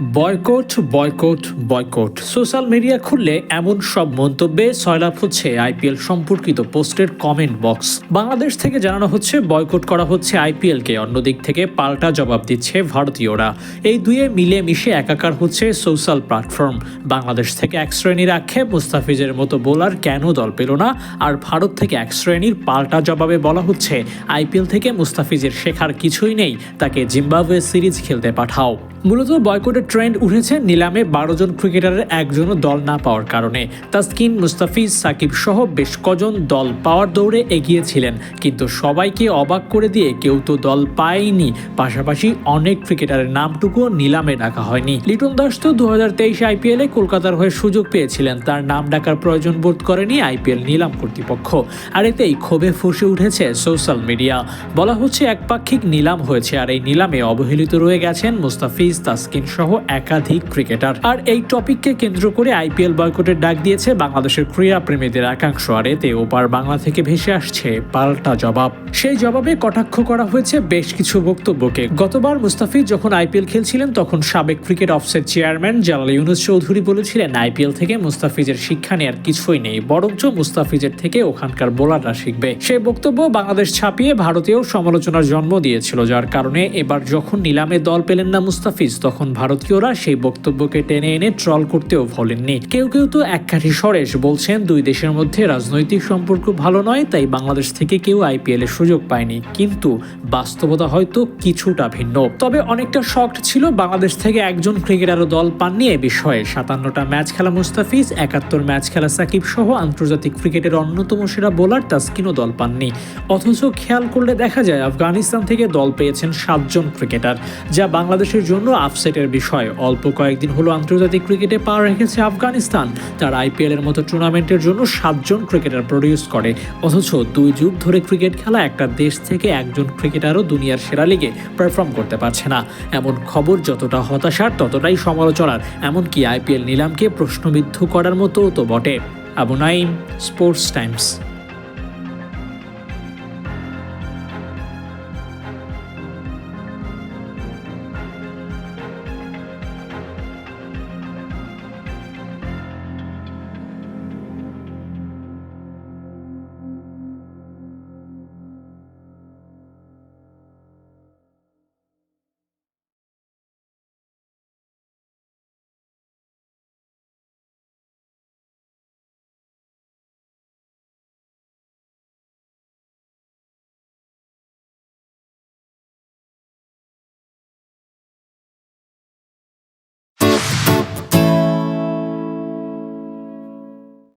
Boycott boycott boycott. Social media খুললে এমন সব মন্তব্যে সয়লাভ হচ্ছে আইপিএল সম্পর্কিত পোস্টের কমেন্ট বক্স। বাংলাদেশ থেকে জানানো হচ্ছে, বয়কট করা হচ্ছে আইপিএলকে। অন্যদিক থেকে পাল্টা জবাব দিচ্ছে ভারতীয়রা। এই দুয়ে মিলে মিশে একাকার হচ্ছে সোশ্যাল প্ল্যাটফর্ম। বাংলাদেশ থেকে এক শ্রেণির আক্ষেপ, মুস্তাফিজের মতো বোলার কেন দল পেল না? আর ভারত থেকে এক শ্রেণির পাল্টা জবাবে বলা হচ্ছে, আইপিএল থেকে মুস্তাফিজের শেখার কিছুই নেই, তাকে জিম্বাবুয়ে সিরিজ খেলতে পাঠাও। মূলত বয়কটের ট্রেন্ড উঠেছে নিলামে বারো জন ক্রিকেটারের একজনও দল না পাওয়ার কারণে। তাসকিন, মুস্তাফিজ, সাকিব সহ বেশ কজন দল পাওয়ার দৌড়ে এগিয়েছিলেন, কিন্তু সবাইকে অবাক করে দিয়ে কেউ তো দল পায়নি। পাশাপাশি অনেক ক্রিকেটারের নামটুকুও নিলামে ডাকা হয়নি। লিটন দাস তো দু হাজার তেইশ আইপিএলে কলকাতার হয়ে সুযোগ পেয়েছিলেন, তার নাম ডাকার প্রয়োজন বোধ করেনি আইপিএল নিলাম কর্তৃপক্ষ। আর এতেই ক্ষোভে ফুসে উঠেছে সোশ্যাল মিডিয়া। বলা হচ্ছে একপাক্ষিক নিলাম হয়েছে, আর এই নিলামে অবহেলিত রয়ে গেছেন মুস্তাফিজ তাসকিন সহ একাধিক ক্রিকেটার। আর এই টপিককে কেন্দ্র করে আইপিএল বয়কটের ডাক দিয়েছে বাংলাদেশের ক্রীড়া প্রেমীদের একাংশ, আর এতে ওপার বাংলা থেকে ভেসে আসছে পাল্টা জবাব। সেই জবাবে কটাক্ষ করা হয়েছে বেশ কিছু বক্তব্যকে। গতবার মুস্তাফিজ যখন আইপিএল খেলছিলেন, তখন সাবেক ক্রিকেট অফসেট চেয়ারম্যান জালাল ইউনুস চৌধুরী বলেছিলেন, আইপিএল থেকে মুস্তাফিজের শিক্ষা নেওয়ার কিছুই নেই, বরঞ্চ মুস্তাফিজের থেকে ওখানকার বোলাররা শিখবে। সেই বক্তব্য বাংলাদেশ ছাপিয়ে ভারতীয় সমালোচনার জন্ম দিয়েছিল, যার কারণে এবার যখন নিলামে দল পেলেন না মুস্তাফিজ তখন ভারতীয়রা সেই বক্তব্যকে টেনে এনে ট্রল করতেও ভোলেননি। কেউ কেউ তো এককাঠি সরেশ বলছেন, দুই দেশের মধ্যে রাজনৈতিক সম্পর্ক ভালো নয়, তাই বাংলাদেশ থেকে কেউ আইপিএল এর সুযোগ পায়নি। কিন্তু বাস্তবতা হয়তো কিছুটা ভিন্ন। তবে অনেকটা শক্ট ছিল বাংলাদেশ থেকে একজন ক্রিকেটারও দল পাননি এ বিষয়ে। সাতান্নটা ম্যাচ খেলা মুস্তাফিজ, একাত্তর ম্যাচ খেলা সাকিব সহ আন্তর্জাতিক ক্রিকেটের অন্যতম সেরা বোলার তাসকিনও দল পাননি। অথচ খেয়াল করলে দেখা যায়, আফগানিস্তান থেকে দল পেয়েছেন সাতজন ক্রিকেটার, যা বাংলাদেশের জন্য আপসেটের বিষয়। অল্প কয়েকদিন হলো আন্তর্জাতিক ক্রিকেটে পা রেখেছে আফগানিস্তান। তার আইপিএল এর মতো টুর্নামেন্টের জন্য সাতজন ক্রিকেটার প্রডিউস করে। অথচ দুই যুগ ধরে ক্রিকেট খেলা একটা দেশ থেকে একজন ক্রিকেটারও দুনিয়ার সেরা লিগে পারফর্ম করতে পারছে না। এমন খবর যতটা হতাশার, ততটাই সমালোচনার। এমনকি আইপিএল নিলামকে প্রশ্নবিদ্ধ করার মতো তো বটে। Abu Naim sports Times